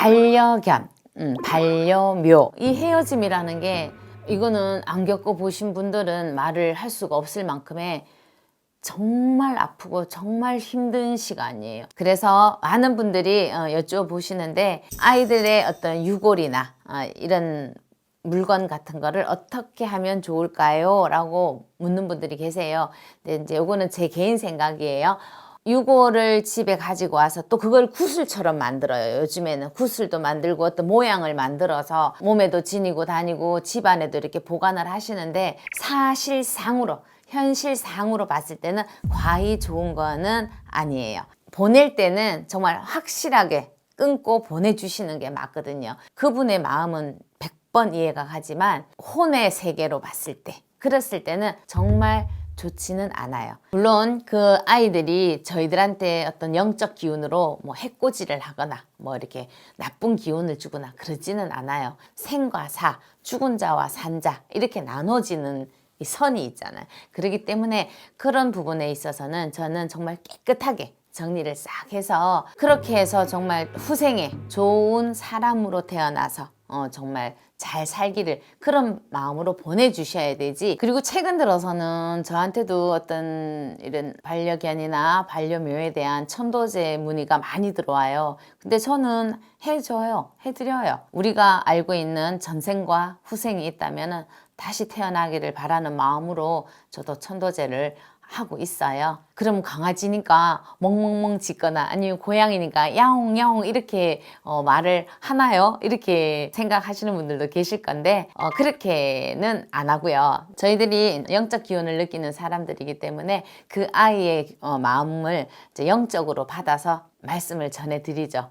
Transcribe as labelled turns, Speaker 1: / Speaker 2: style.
Speaker 1: 반려견, 음, 반려묘. 이 헤어짐이라는 게 이거는 안 겪어 보신 분들은 말을 할 수가 없을 만큼의 정말 아프고 정말 힘든 시간이에요. 그래서 많은 분들이 어, 여쭤보시는데 아이들의 어떤 유골이나 어, 이런 물건 같은 거를 어떻게 하면 좋을까요? 라고 묻는 분들이 계세요. 근데 이제 요거는 제 개인 생각이에요. 유골을 집에 가지고 와서 또 그걸 구슬처럼 만들어요. 요즘에는 구슬도 만들고 어떤 모양을 만들어서 몸에도 지니고 다니고 집안에도 이렇게 보관을 하시는데 사실상으로 현실상으로 봤을 때는 과히 좋은 거는 아니에요. 보낼 때는 정말 확실하게 끊고 보내주시는 게 맞거든요. 그분의 마음은 100번 이해가 가지만 혼의 세계로 봤을 때, 그랬을 때는 정말 좋지는 않아요. 물론 그 아이들이 저희들한테 어떤 영적 기운으로 뭐 해코지를 하거나 뭐 이렇게 나쁜 기운을 주거나 그러지는 않아요. 생과 사, 죽은 자와 산자 이렇게 나눠지는 이 선이 있잖아요. 그렇기 때문에 그런 부분에 있어서는 저는 정말 깨끗하게 정리를 싹 해서 그렇게 해서 정말 후생에 좋은 사람으로 태어나서 어, 정말 잘 살기를 그런 마음으로 보내주셔야 되지. 그리고 최근 들어서는 저한테도 어떤 이런 반려견이나 반려묘에 대한 천도제 문의가 많이 들어와요. 근데 저는 해줘요. 해드려요. 우리가 알고 있는 전생과 후생이 있다면 다시 태어나기를 바라는 마음으로 저도 천도제를 하고 있어요. 그럼 강아지니까 멍멍멍 짖거나 아니면 고양이니까 야옹 야옹 이렇게 어, 말을 하나요? 이렇게 생각하시는 분들도 계실 건데 어, 그렇게는 안 하고요. 저희들이 영적 기운을 느끼는 사람들이기 때문에 그 아이의 어, 마음을 이제 영적으로 받아서 말씀을 전해드리죠.